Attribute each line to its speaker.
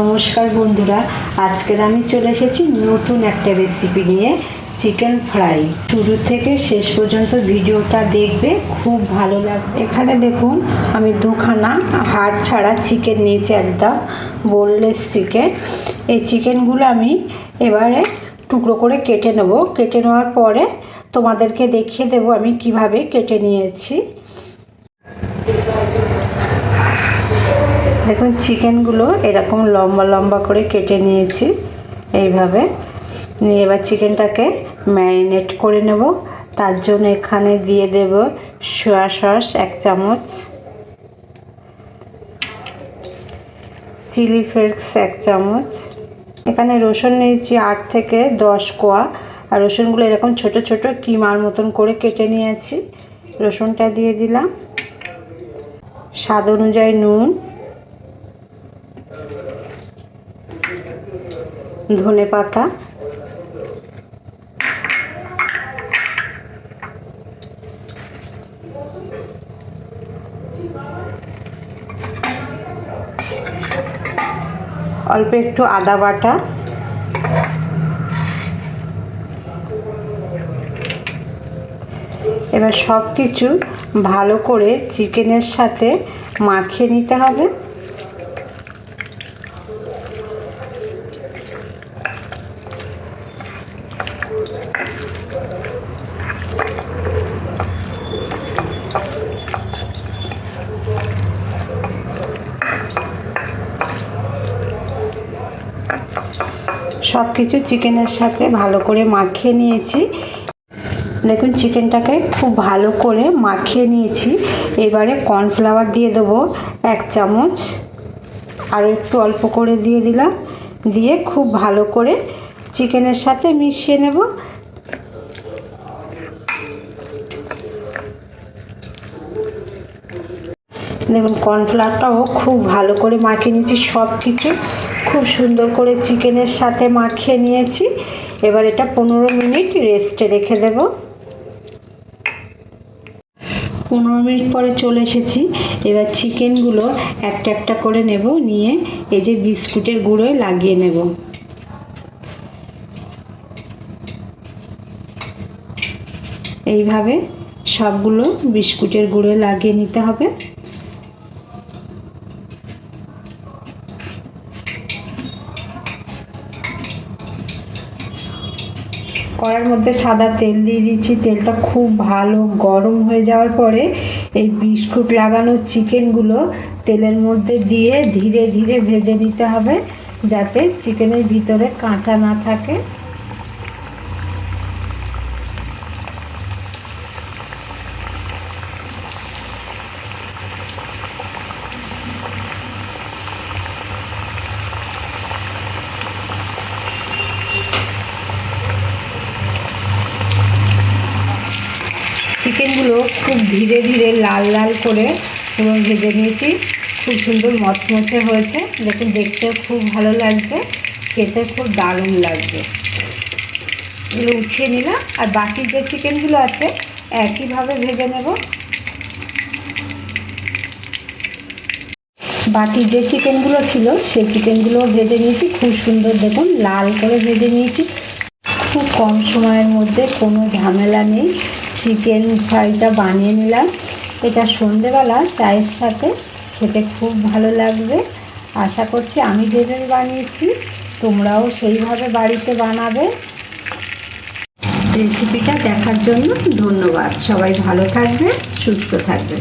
Speaker 1: নমস্কার বন্ধুরা, আজকের আমি চলে এসেছি নতুন একটা রেসিপি নিয়ে চিকেন ফ্রাই শুরু থেকে শেষ পর্যন্ত ভিডিওটা দেখবে, খুব ভালো লাগবে। এখানে দেখুন, আমি দুখানা হাড় ছাড়া চিকেন নিয়েছি একদম বোনলেস চিকেন এই চিকেনগুলো আমি এবারে টুকরো করে কেটে নেব। কেটে নেওয়ার পরে তোমাদেরকে দেখিয়ে দেবো আমি কীভাবে কেটে নিয়েছি। দেখুন চিকেনগুলো এরকম লম্বা লম্বা করে কেটে নিয়েছি এইভাবে। নিয়ে এবার চিকেনটাকে ম্যারিনেট করে নেব। তার জন্য এখানে দিয়ে দেব সোয়া সস এক চামচ। চিলি ফ্লেক্স এক চামচ। এখানে রসুন নিয়েছি আট থেকে দশ কোয়া। আর রসুনগুলো এরকম ছোট ছোট কিমার মতন করে কেটে নিয়েছি। রসুনটা দিয়ে দিলাম। স্বাদ অনুযায়ী নুন। ধনে পাতা। অল্প একটু আদা বাটা। এবার সব কিছু ভালো করে চিকেনের সাথে মাখিয়ে নিতে হবে। সব কিছু চিকেনের সাথে ভালো করে মাখিয়ে নিয়েছি। দেখুন, চিকেনটাকে খুব ভালো করে মাখিয়ে নিয়েছি। এবারে কর্নফ্লাওয়ার দিয়ে দেবো এক চামচ। আর একটু অল্প করে দিয়ে দিলাম। দিয়ে খুব ভালো করে চিকেনের সাথে মিশিয়ে নেব। দেখুন, কর্নফ্লাওয়ারটাও খুব ভালো করে মাখিয়ে নিয়েছি সব কিছু খুব সুন্দর করে চিকেনের সাথে মাখিয়ে নিয়েছি। এবার এটা পনেরো মিনিট রেস্টে রেখে দেব। পনেরো মিনিট পরে চলে এসেছি। এবার চিকেনগুলো একটা একটা করে নেব, নিয়ে এই যে বিস্কুটের গুঁড়োয় লাগিয়ে নেব। এইভাবে সবগুলো বিস্কুটের গুঁড়োয় লাগিয়ে নিতে হবে। কড়ার মধ্যে সাদা তেল দিয়ে দিচ্ছি। তেলটা খুব ভালো গরম হয়ে যাওয়ার পরে এই বিস্কুট লাগানো চিকেনগুলো তেলের মধ্যে দিয়ে ধীরে ধীরে ভেজে নিতে হবে, যাতে চিকেনের ভিতরে কাঁচা না থাকে। চিকেনগুলো খুব ধীরে ধীরে লাল লাল করে পুরো ভেজে নিয়েছি। খুব সুন্দর মচমচে হয়েছে। দেখুন দেখতে খুব ভালো লাগছে খেতে খুব দারুণ লাগছে। এগুলো উঠিয়ে নিলাম, আর বাকি যে চিকেনগুলো আছে, একইভাবে ভেজে নেব। বাকি যে চিকেনগুলো ছিল, সেই চিকেনগুলো ভেজে নিয়েছি। খুব সুন্দর, দেখুন, লাল করে ভেজে নিয়েছি। খুব কম সময়ের মধ্যে কোনো ঝামেলা নেই। চিকেন ফ্রাইটা বানিয়ে নিলাম। এটা সন্ধেবেলা চায়ের সাথে খেতে খুব ভালো লাগবে। আশা করছি আমি যেভাবে বানিয়েছি, তোমরাও সেইভাবে বাড়িতে বানাবে। রেসিপিটা দেখার জন্য ধন্যবাদ। সবাই ভালো থাকবে সুস্থ থাকবে